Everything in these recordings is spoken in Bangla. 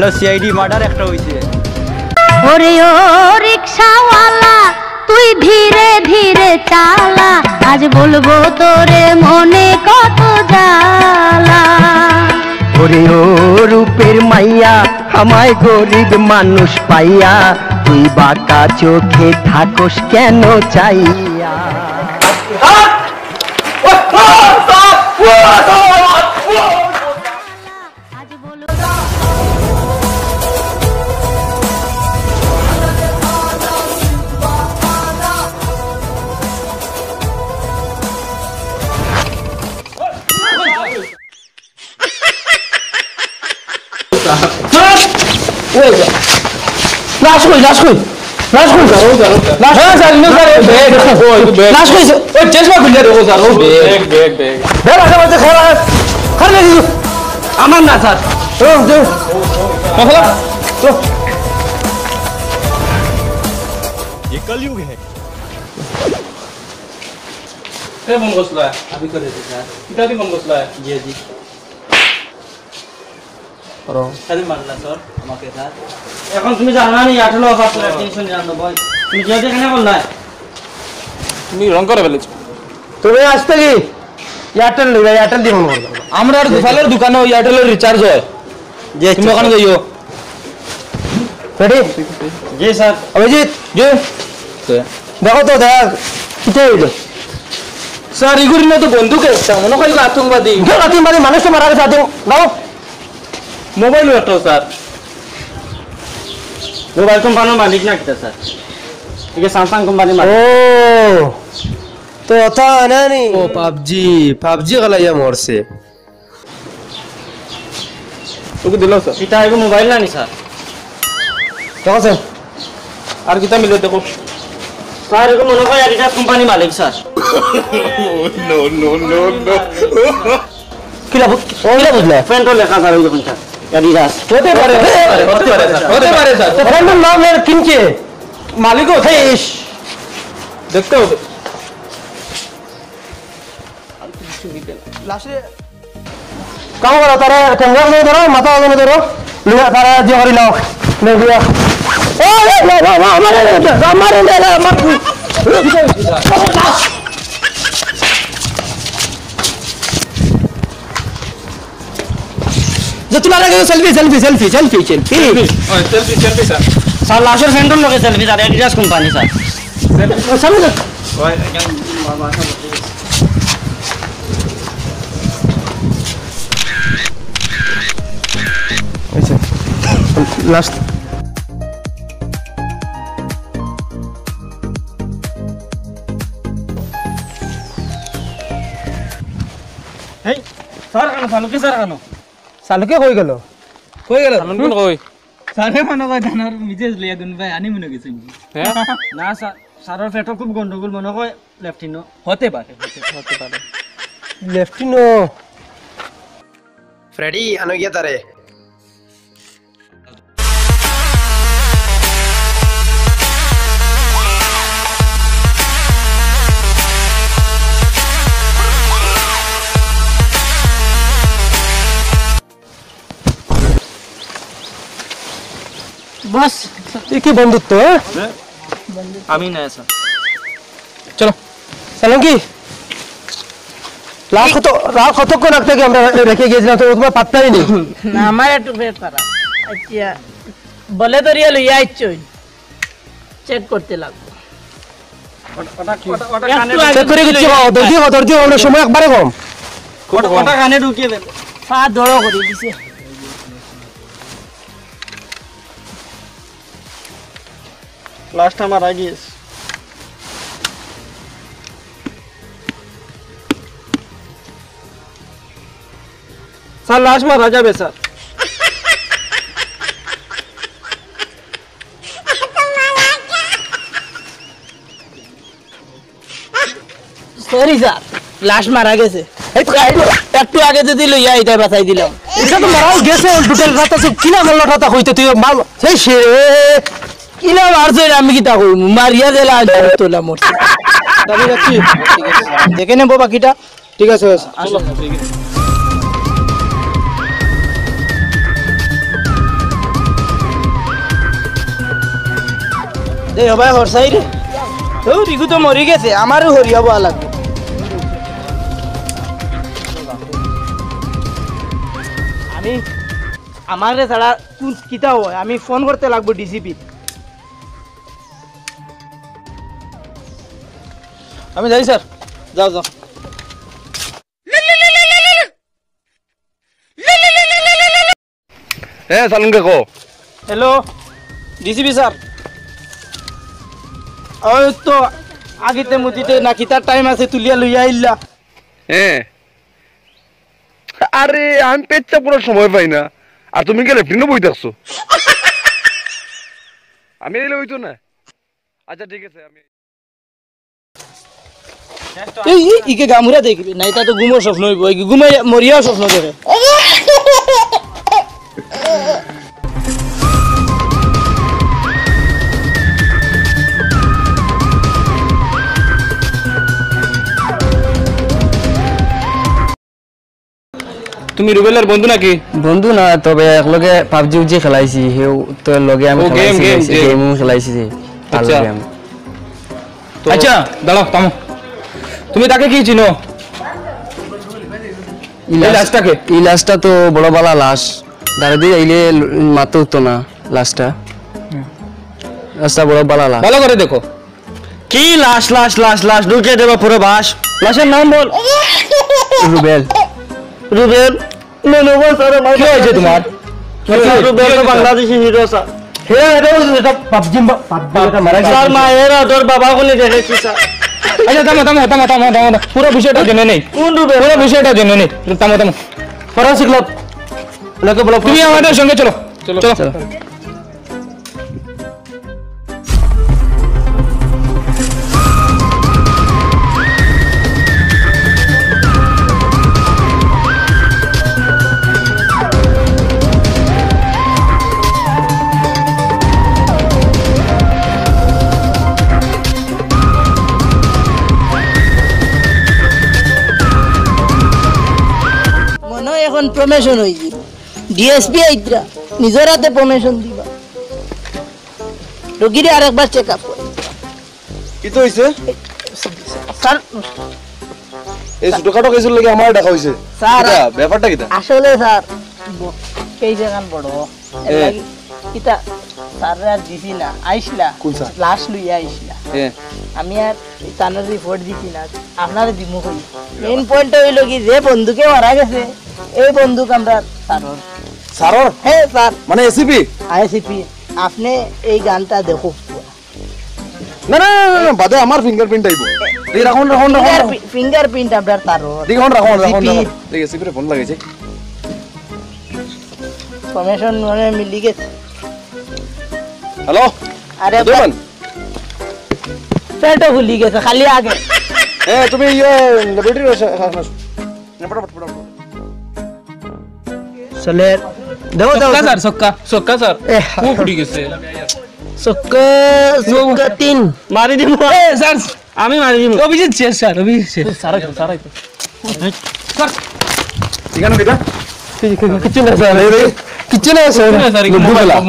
হ্যালো সিআইডি মার্ডার একটা হয়েছে ওরে ও রিক্সাওয়ালা তুই ধীরে ধীরে চালা আজ বলব তোরে মনে কত জ্বালা। ওরে ও রূপের মাইয়া আমায় গরিব মানুষ পাইয়া তুই বাঁকা চোখে থাকস কেন চাইয়া? लाश खोल लाश खोल लाश खोल सर लाश हाँ सर लो सर बैग ओ बैग लाश खोल ओ चश्मा खुल जाए सर ओ बैग बैग बैग बैग आ जा खड़ा खड़ ले दीजिए अमन ना सर ओ दे मसला तो ये कलयुग है। फिर मन अभी कर देते सर कितना भी मन है। जी जी। करो। কাজে মারলা স্যার আমাকে স্যার এখন তুমি জানা নি আঠালো অফার করে তিনশো নিরানব্বই তুমি যে এখানে বললা তুমি রং করে ফেলেছো তুমি আসতে কি এয়ারটেল নিবে এয়ারটেল দিয়ে ফোন করবে আমরা আর দুফালের দোকানে এয়ারটেলের রিচার্জ হয় যে তুমি ওখানে যাইও রেডি জি স্যার অভিজিৎ যে দেখো তো দেখ কিতে হইল স্যার এগুলি না তো বন্দুক একটা মনে করি আতঙ্কবাদী কেউ রাতি মানে মানুষ তো মারা গেছে আতঙ্ক দাও মোবাইল একটা স্যার মোবাইল কোম্পানির মালিক না কিটা স্যার? এটা স্যামসাং কোম্পানির ও মালিক। তো অথা নানি? ও পাবজি পাবজি খেলাইয়া মরছে। তোকে দিল স্যার। এটা এগো মোবাইল না নি স্যার। দেখো স্যার আর কিতা মিলে দেখো। স্যার এগো মনে হয় অ্যাডিডাস কোম্পানির মালিক স্যার। কিলা কিলা বুঝলে ফ্রেন্ডও লেখা স্যার ওই দেখুন স্যার অ্যাডিডাস হতে পারে হতে পারে হতে পারে স্যার তো ফ্রেন্ডের নাম এর কিনছে মালিকও ফেস দেখতে হবে কাম করো তারা টেঙ্গা নিয়ে ধরো মাথা আগে ধরো লিয়া তারা যে হরি লাও নে লিয়া ও না না না না আমারে আমারে না না আমার যে তোমার আগে selfie selfie selfie selfie selfie selfie selfie sir sir লাশের ফ্রেন্ডের লগে selfie sir Adidas company sir সামনে লাস্ট এই স্যার কেন সালুকি স্যার সালুকে কই গেল। কই গেল। কোন কই স্যারে মনে হয় ধানের মিজেজ লিয়া দুন ভাই আনি মনে গেছে হ্যাঁ না স্যার স্যারের পেটও খুব গন্ডগোল মনে হয় লেফটিনো হতে পারে হতে পারে লেফটিনো ফ্রেডি আনো গিয়া তারে বস কি বন্ধুত্ব হ্যাঁ? আমি না স্যার। চলো। সালঙ্কি লাস্ট কত রাত কতক্ষণ আগ থেকে আমরা রেখে গিয়েছিলাম তো তোমার পাত্তাই নেই। না আমার একটু আচ্ছা বলে তো রিয়েল ইয়া ইচ্ছই চেক করতে লাগবো। চেক করে দিচ্ছি দর্জি দর্জি আমরা সময় একবারে কম। ওটা কানে ঢুকিয়ে দেবে পা দড়ো করে দিছে। লাস্ট আমার আগে স্যার লাস্ট মারা যাবে স্যার সরি স্যার লাশ মারা গেছে এই তো গাড়ি- একটু আগে যদি লইয়া এটাই বাঁচাই দিলাম। এটা তো মারাও গেছে টোটাল রাত আছে কিনা মারল রাতা হইতে তুই মাল সেই সে কিলা মারছো আমি কি তাকো মারিয়া দিলা তোলা মরছে। তবে যাচ্ছি দেখে নেব বাকিটা। ঠিক আছে আসো। দে ভাই হরসাই রে। তো রিগু মরি গেছে। আমারও হরিয়াবো লাগবে। আমি আমার ছাড়া কোন কিতা হয়? আমি ফোন করতে লাগবো ডিসিপি আমি যাই স্যার। যাও যাও। হ্যাঁ সালুন কে কো হ্যালো ডিসিপি স্যার। ওই তো আগিতে মুদিতে না কিতার টাইম আছে তুলিয়া লইয়া আইলা হ্যাঁ। আরে আমি পেটটা পুরো সময় পাই না। আর তুমি গেলে লেফটিনে বই থাকছো। আমি এলে হইতো না। আচ্ছা ঠিক আছে আমি এই ইকে গামুরা দেখবি না এটা তো ঘুমোর স্বপ্ন হইব। ঘুমে মরিয়াও স্বপ্ন দেখে তুমি রুবেলের বন্ধু নাকি? বন্ধু না তবে একলগে পাবজি উবজি খেলাইছি। সেও তো লগে আমি game. গেম খেলাইছি আচ্ছা। আচ্ছা দাঁড়াও থামো তুমি তাকে কি চিনো? লাশটাকে? এই লাশটা তো বড় বালা লাশ। দাঁড়ে দিয়ে আইলে মাতো উঠতো না লাশটা। লাশটা বড় বালা লাশ। ভালো করে দেখো। কি লাশ লাশ লাশ লাশ ঢুকে দেবো পুরো বাস। লাশের নাম বল। রুবেল। রুবেল। কি হয়েছে তোমার? রুবেল তো বাংলাদেশি হিরো স্যার। স্যার মায়ের তোর বাবা কোনে দেখেছি স্যার। আচ্ছা থামো থামো থামো থামো থামো থামো। পুরো বিষয়টা জেনে নেই কোন রুবেল পুরো বিষয়টা জেনে নেই থামো থামো ফরাসি ক্লাব লোকে বলো তুমি আমাদের সঙ্গে চলো চলো এখন প্রমোশন হয়ে যাব ডিএসপি আইতরা নিজের হাতে প্রমোশন দিবা। রোগীরে আরেকবার চেক আপ করে কি তো হয়েছে স্যার এই ছোটখাটো কেসের লাগে আমার দেখা হয়েছে স্যার ব্যাপারটা কি আসলে স্যার এই জায়গান বড়? কিতা? স্যার আর দিছি না আইসলা? লাশ লইয়া আইসলা। আমি আর তানের রিপোর্ট দিছি না আপনারে দিমু কই? মেইন পয়েন্ট হইল কি যে বন্ধুকে মারা গেছে এই বন্দুক আমরা স্যারর। সারর হ্যাঁ স্যার। মানে এসিপি আইসিপি আপনি এই গানটা দেখো। না না না, বাদে আমার ফিঙ্গারপ্রিন্ট আইবো দেখি রাখুন রাখুন রাখুন। ফিঙ্গারপ্রিন্ট আপনার তারর দেখি রাখুন রাখুন দেখি এসিপি ফোন লাগাইছে। কমিশন মানে মিলি গেছে। হ্যালো আরে দেবান পেটও ভুলি গেছে খালি আগে হ্যাঁ তুমি ইয়ে ল্যাবরেটরি ফটাফট ফটাফট চলে দেও দেও সক্কা স্যার সক্কা সক্কা স্যার খুব ফুটি গেছে চক্কা চক্কা তিন মারি দিব স্যার আমি মারি দিব অভিজিৎ শেষ স্যার অভিজিৎ শেষ স্যার স্যার এখানে দিবা কিছু না স্যার কিছু না sir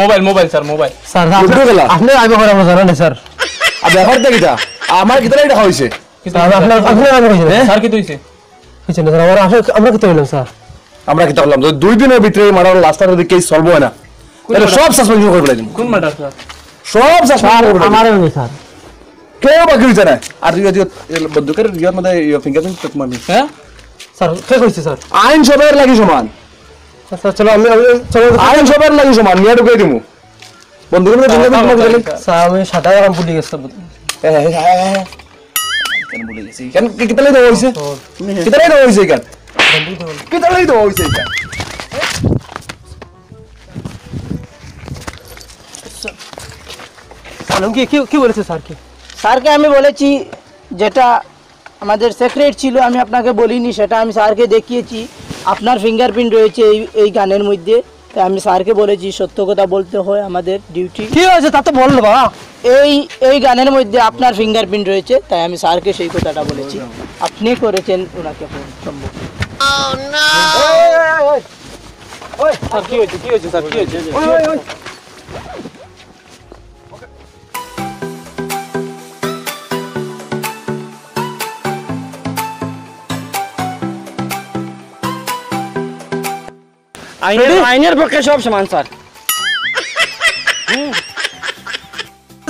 mobile mobile sir mobile. Sir আপনি আইব করে আমার জানা স্যার। আর আমার কিতলাই দেখা হইছে স্যার আপনার আপনি আইব কইছেন স্যার কি তুইছে কিছু স্যার আমরা আমরা কি হইলাম স্যার? আমরা কিতা বললাম যদি দুই দিনের ভিতরে মারার লাস্টার যদি কেস সলভ হয় না তাহলে সব সাসপেনশন করে ফেলাই কোন ম্যাটার স্যার? সব সাসপেনশন করে ফেলাই আমার স্যার। কেউ বাকি হইছে না। আর তুই যদি বন্দুকের ইয়ার মধ্যে ফিঙ্গারপ্রিন্ট তোমার নেই। হ্যাঁ? স্যার কে কইছে স্যার। আইন সবের লাগি সমান। স্যার চলো আমি আমি চলো আইন সবের লাগি সমান নিয়ে ঢুকাই দিমু বন্দুকের মধ্যে ফিঙ্গারপ্রিন্ট তোমার দিলে স্যার আমি সাদা কাম পুলি গেছে কেন বলে গেছি কেন কিতালাই দেওয়া হইছে কিতালাই দেওয়া হইছে কেন কিতালাই দেওয়া হইছে কেন স্যার কি কি কি বলেছে স্যার কি স্যারকে আমি বলেছি যেটা আমাদের সেক্রেট ছিল আমি আপনাকে বলিনি সেটা আমি স্যারকে দেখিয়েছি আপনার ফিঙ্গারপ্রিন্ট রয়েছে এই এই গানের মধ্যে তাই আমি স্যারকে বলেছি সত্য কথা বলতে হয় আমাদের ডিউটি ঠিক আছে তা তো বলল বাবা এই এই গানের মধ্যে আপনার ফিঙ্গারপ্রিন্ট রয়েছে তাই আমি স্যারকে সেই কথাটা বলেছি আপনি করেছেন ওনাকে ফোন সম্ভব স্যার কি হয়েছে কি হয়েছে স্যার কি হয়েছে আইনের আইনের পক্ষে সব সমান স্যার।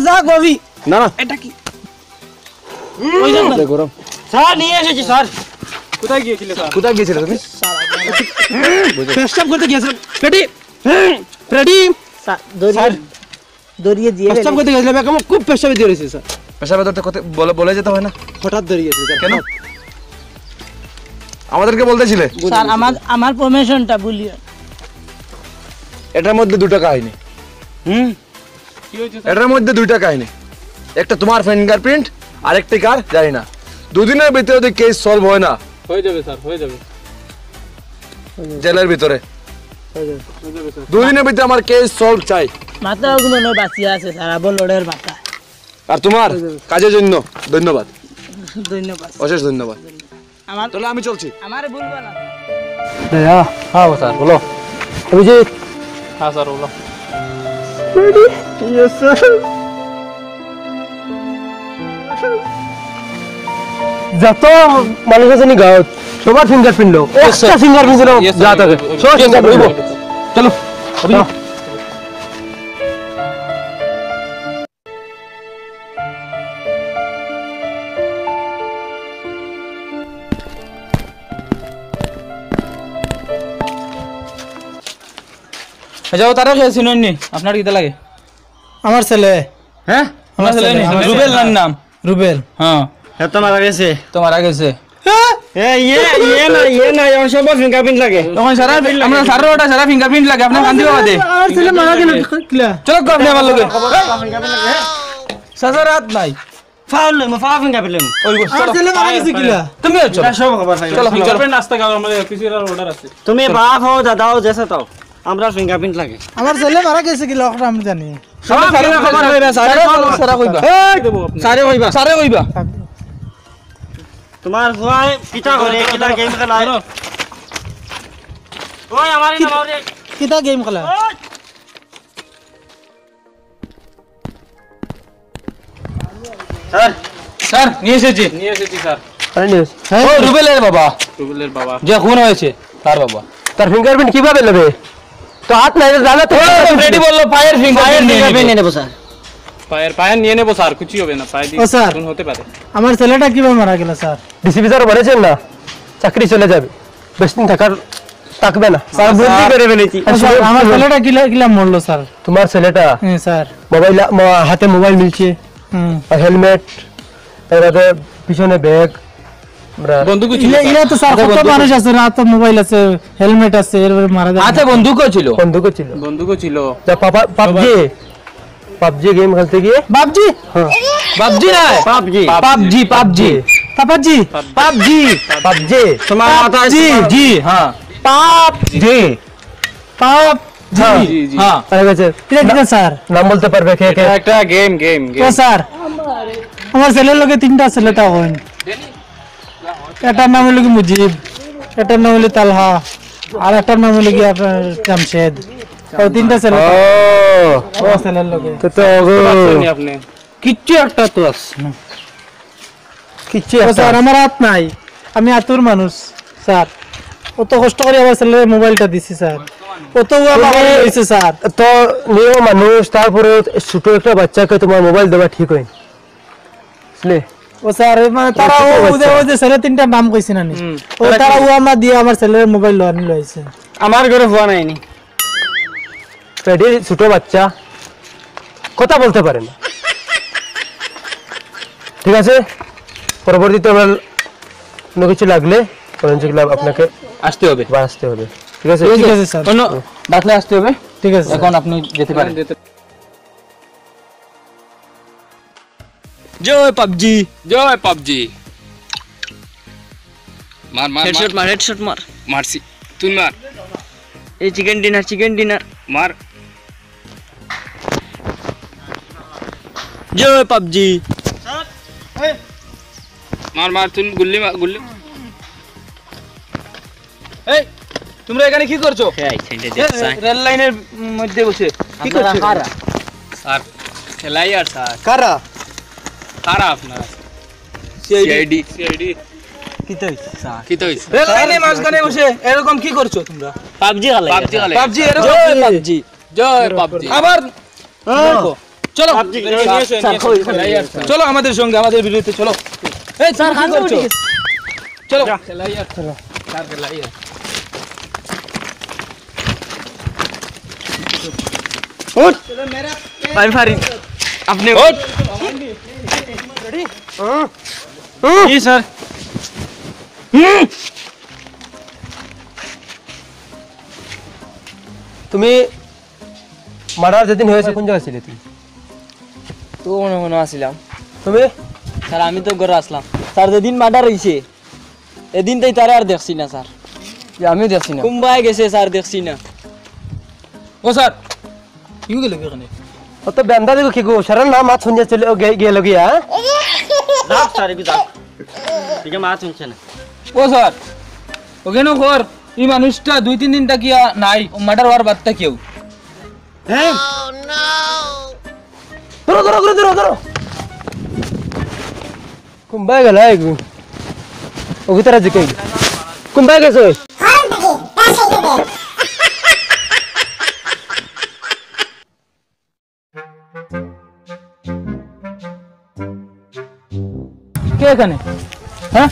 যা গবি। না না। এটা কি? ওই যান না গরম। স্যার নিয়ে এসেছি স্যার। কোথায় গিয়েছিলে স্যার? কোথায় গিয়েছিলে তুমি? পেশাব করতে গিয়েছিল পেটি পেটি দরিয়ে দরিয়ে দিয়ে পেশাব করতে গেছিলাম এখন খুব পেশাবে দিয়ে রয়েছে স্যার। পেশাবে ধরতে বলে বলে যেতে হয় না। হঠাৎ দরিয়েছে স্যার। কেন? আমাদেরকে বলতেছিলে স্যার আমার আমার প্রমোশনটা বলিও এটার মধ্যে দুটো কাহিনী। হুম? এটার মধ্যে দুইটা কাহিনী। একটা তোমার ফিঙ্গারপ্রিন্ট আরেকটি কার জানি না। দুদিনের ভিতরে যদি কেস সলভ হয় না হয়ে যাবে স্যার হয়ে যাবে। জেলের ভিতরে। দুদিনের ভিতরে আমার কেস সলভ চাই। মাথা বাঁচিয়ে আছে স্যার আবার লড়ের মাথা আর তোমার কাজের জন্য ধন্যবাদ। ধন্যবাদ। অশেষ ধন্যবাদ। আমার তাহলে আমি চলছি। আমার না হ্যাঁ হ্যাঁ স্যার বলো। অভিজিৎ হ্যাঁ স্যার বলো যত মানুষ আছে নি গাঁৱত সবার ফিঙ্গারপ্রিন্ট লো একটা ফিঙ্গারপ্রিন্ট লো Yes, sir. যা থাকে সব ফিঙ্গারপ্রিন্ট চলো। চলো যাও তারা খেয়েছি নইনি আপনার কিতা লাগে? আমার ছেলে। হ্যাঁ? আমার ছেলে রুবেল নাম? নাম রুবেল। হ্যাঁ। এত মারা গেছে। তোমার ইয়ে ইয়ে না ইয়ে না আমার সব ফিঙ্গারপ্রিন্ট লাগে। তখন সারা আমরা সারা ওটা সারা ফিঙ্গারপ্রিন্ট লাগে। আপনার কান্দি বাবা দে। আমার ছেলে মারা গেল কিলা চলো আপনি আমার লগে। সাসা রাত নাই। ফাউল লই ফা ফিঙ্গারপ্রিন্ট লই ওই গো, আমার চলো। মারা গেছে কিলা? তুমি চলো সব খবর চলো। চলো। ফিঙ্গারপ্রিন্ট আসতে আমাদের অফিসের অর্ডার আছে। তুমি বাপ হও দাদা হও যেসে তাও। আমরা ফিঙ্গারপ্রিন্ট লাগে। আমার ছেলে মারা গেছে কিলা ওটা আমি জানি। সারা খবর কইবা। সারা সারা কইবা সারে কইবা। সারে কইবা। তোমার ভয় পিতা করে কিটা গেম খেলায়? ওই আমার নাম গেম খেলা? স্যার। স্যার নিয়ে এসেছি। নিয়ে এসেছি স্যার। ও রুবেলের বাবা। রুবেলের বাবা। যে খুন হয়েছে তার বাবা। তার ফিঙ্গারপ্রিন্ট কীভাবে নেবে? তো হাত নাই জানা তো রেডি বলল ফায়ার ফিঙ্গারপ্রিন্ট নিয়ে ফিঙ্গারপ্রিন্ট নেবে। নিয়ে নেব স্যার পায়ের পায়ের নিয়ে নেব স্যার কিছু হবে না পায়ে দিয়ে ও, স্যার। খুন হতে পারে আমার ছেলেটা কীভাবে মারা গেল স্যার ডিসিপি স্যার বলেছেন না চাকরি চলে যাবে বেশ দিন থাকার থাকবে না স্যার বুদ্ধি করে ফেলেছি ও, স্যার আমার ছেলেটা কিলা কিলা মরলো স্যার তোমার ছেলেটা হ্যাঁ স্যার মোবাইল ম- হাতে মোবাইল মিলছে হুম আর হেলমেট তারপরে পিছনে ব্যাগ বন্দুকও ছিল ইলা ইলা তো স্যার হাতে কত বন্দুক- মানুষ আছে না তো মোবাইল আছে হেলমেট আছে এরপরে মারা যায় হাতে বন্দুকও ছিল বন্দুকও ছিল বন্দুকও ছিল যা পাপা পাবজি পাবজি গেম খেলতে গিয়ে বাপজি পাবজি না পাবজি পাবজি পাবজি পাপাজি পাবজি পাবজি তোমার মাথা জি জি হ্যাঁ পাবজি পাপ হ্যাঁ জি জি হ্যাঁ হয়ে গেছে কিলা কিলা স্যার নাম বলতে পারবে কে কে এটা একটা গেম গেম ও গেম স্যার আমার ছেলের লগে তিনটা ছেলে তা হইন এটার নাম হলো কি মুজিব এটার নাম হলো তালহা আর একটার নাম হলো কি আপনার জামশেদ। ও তিনটা ছেলে ও। ছেলের লগে। তো তো আপনি। কিচ্ছু একটা তো আছে। কিচ্ছু স্যার আমার হাত নাই। আমি আতুর মানুষ স্যার। অত কষ্ট করে আমার ছেলের মোবাইলটা দিছি স্যার। অত হয়েছে স্যার। তো নিও মানুষ তারপরে ছোট একটা বাচ্চাকে তোমার মোবাইল দেওয়া ঠিক হয় বুঝলে? ও স্যার মানে তারা ও ওই যে- ছেলে তিনটা নাম কইছি না ও তারা ও আমার দিয়ে আমার ছেলের মোবাইল লোয়া নিল আমার ঘরে হওয়া নাইনি পেটে ছোট বাচ্চা। কথা বলতে পারে না। ঠিক আছে? পরবর্তীতে কোনো কিছু লাগলে ফরেন্সিক আপনাকে আসতে হবে। আবার আসতে হবে। ঠিক আছে? ঠিক আছে স্যার। অন্য আসতে হবে। ঠিক আছে এখন আপনি যেতে পারেন। জয় পাবজি। জয় পাবজি। মার মার হেডশট মার। হেডশট মার। মারছি। তুই মার। এই চিকেন ডিনার চিকেন ডিনার মার। জয় পাবজি। মার মার তুই গুল্লি মার গুল্লি। এই তোমরা এখানে কি করছ? রেল লাইনের মধ্যে বসে। কি করছ? স্যার খেলাই আর স্যার। কারা? কারা আপনার সিআইডি। সিআইডি। কি তো হইছে? রেল লাইনের মাঝখানে বসে এরকম কি করছ তোমরা? পাবজি পাবজি পাবজি এর পাবজি জয় পাবজি। আবার চলো। আমাদের সঙ্গে আমাদের বিরুদ্ধে চলো। এই স্যার কি করছ? চলো। চলো। স্যার আমি পারি। আপনি কি স্যার তুমি মার্ডার যেদিন হয়েছে কোন জায়গায় ছিলে তুমি তো মনে মনে আসিলাম তুমি স্যার আমি তো ঘরে আসলাম স্যার যেদিন মার্ডার হয়েছে এদিন তাই তারে আর দেখছি না স্যার আমিও দেখছি না কুম্বাই গেছে স্যার দেখছি না ও স্যার কি গেল এখানে অত বেন্দা দেখো কি গো সারা না মাছ শুনিয়ে চলে গিয়ে লগিয়া ও স্যার ওখানে ঘর এই মানুষটা দুই তিন দিন তাকিয়া নাই মার্ডার হওয়ার বাদটা কেউ ধরো ধরো ধরো ধরো ধরো কুম্বাই গেল এগু ওগু তারা জিকে কুম্বাই গেছে কে এখানে হ্যাঁ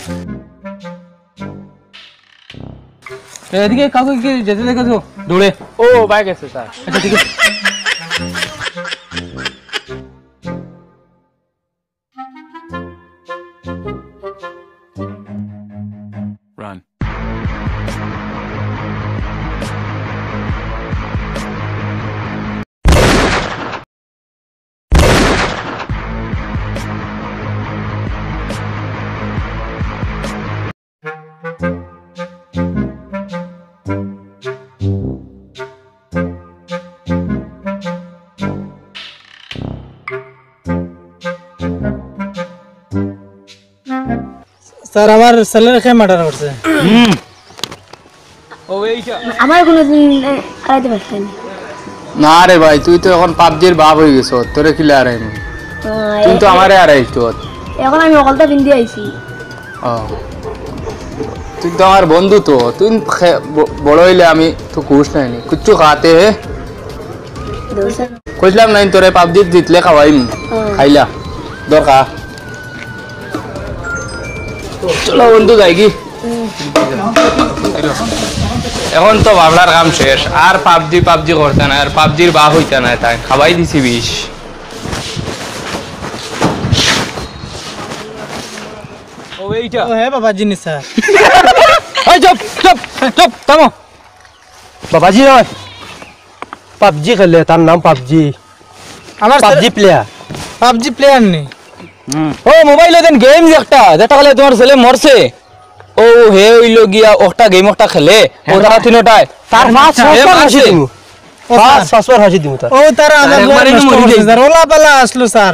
এদিকে কাউকে কি যেতে দেখেছ দৌড়ে ও বাইক আছে স্যার আচ্ছা ঠিক আছে স্যার আমার ছেলের খেয়ে মার্ডার করছে। আমার কোনোদিন আড়াইতে পারতেন না রে ভাই তুই তো এখন পাবজির বাপ হয়ে গেছ তোরে কিলে আর তুই তো আমারে আর আইতো এখন আমি অকলটা পিন্ধি আইছি। ও। তুই তো আমার বন্ধু তো তুই বড় হইলে আমি তো নাই নি। কুচ্ছু খাতে হে। কইলাম নাই তোরে পাবজি জিতলে খাওয়াইম। খাইলা। দরকার। চলো বন্ধু যাই কি এখন তো বাবলার কাম শেষ। আর পাবজি পাবজি করতে না আর পাবজির বাপ হইতে না তাই। খাবাই দিছি বিষ। ও এইটা। ও হ্যাঁ বাবা জিনিস স্যার। এই চুপ চুপ চুপ থামো। বাবাজি নয়। পাবজি খেলে তার নাম পাবজি। আমার পাবজি প্লেয়ার পাবজি প্লেয়ার নেই ও মোবাইলে দেন গেম একটা। যেটা খেলে তোমার ছেলে মরছে। ও হে হইল গিয়া একটা গেম একটা খেলে। ও তারা তিনটায় তার পাঁচ পাঁচবার হাসি। দিমু। পাঁচ পাঁচবার হাসি দিমু তার। ও তারা আমার নষ্ট মরে যাই। স্যার। ওলা পালা আসলো স্যার।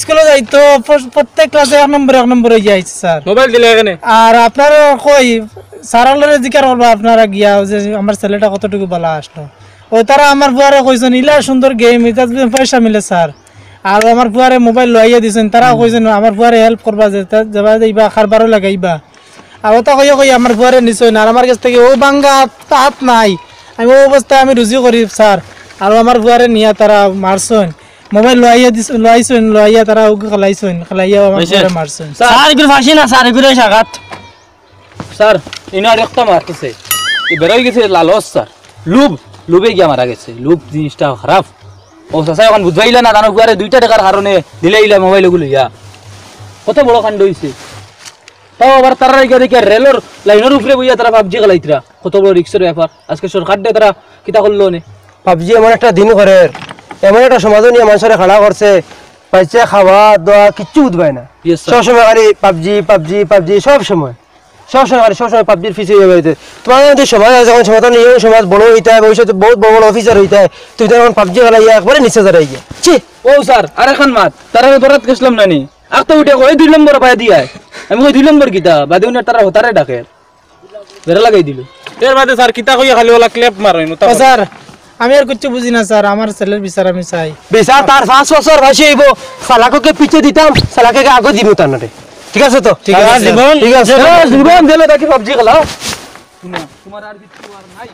স্কুলে যাইতো প্রত্যেক ক্লাসে এক নম্বর এক নম্বরে যাইছে স্যার। মোবাইল দিলে এখানে? আর আপনারা কই সারালের জিকার করবা আপনারা গিয়া যে আমার ছেলেটা কতটুকু বলা আসলো। ও তারা আমার বুয়ারে কইছেন ইলা সুন্দর গেম এটা পয়সা মিলে স্যার। আর আমার বুয়ারে মোবাইল লইয়া দিছেন তারা কইছেন আমার বুয়ারে হেল্প করবা যে যাবা যাইবা খারবারও লাগাইবা। আর ওটা কইয়া কই আমার বুয়ারে নিছই না। আর আমার কাছ থেকে ও বাঙ্গা হাত নাই। আমি ও অবস্থায় আমি রুজি করি স্যার। আর আমার বুয়ারে নিয়া তারা মারছন। মোবাইল লইয়া দিছ লইছন লইয়া তারা ওকে খেলাইছন খেলাইয়া আমার বুয়ারে মারছন। স্যার। এগুলো ফাঁসি না স্যার এগুলো সাগাত। স্যার ইনার একটা মারতেছে। বেরোয় গেছে লালস স্যার। লুব লুবে গিয়া মারা গেছে। লুব জিনিসটা খারাপ। ও চাচা এখন বুঝবাইলা না তার গুয়ারে দুইটা টাকার কারণে দিলে ইলা মোবাইলগুলো ইয়া। কত বড় কাণ্ড হইছে তাও আবার তারা গিয়া দেখি রেলর লাইনের উপরে বইয়া তারা পাবজি খেলাইতরা কত বড় রিক্সের ব্যাপার। আজকে সরকার দিয়ে তারা কিতা করল নে? পাবজি এমন একটা দিন করে। এমন একটা সমাজ নিয়ে মানুষের খেলা করছে। পাইছে খাওয়া দাওয়া কিচ্ছু বুঝবাই না। Sir. সবসময় খালি পাবজি পাবজি পাবজি সব সময়। সব সময় সবসময় পাবজির ফিসে হয়ে তোমার সমাজ আছে যখন সমাজ নিয়ে সমাজ বড় হইতে হয় ভবিষ্যতে বহুত বড় বড় অফিসার হইতে হয়। তুই তখন পাবজি খেলাইয়া একবারে নিচে দাঁড়াই গিয়া। ছি! ও স্যার আর এখন মাত তারা ধরাত গেছিলাম নানি। আর তো উঠে কই দুই নম্বর পাই দিয়া। আমি কই দুই নম্বর কিতা? বাদে উনি তারা হতারে ডাকে। বেড়া লাগাই দিল। এর বাদে স্যার কিতা কইয়া খালি ওলা ক্লেপ মারেন ও স্যার আমি আর কিচ্ছু বুঝি না স্যার আমার ছেলের বিচার আমি চাই। বেসা তার পাঁচ বছর ভাসি আইব সালাককে পিছে দিতাম সালাকে আগে দিব তার ঠিক আছে তো? ঠিক আছে। ঠিক আছে। জীবন দিলে দেখি পাবজি খেলা। তোমার আর কিছু আর নাই?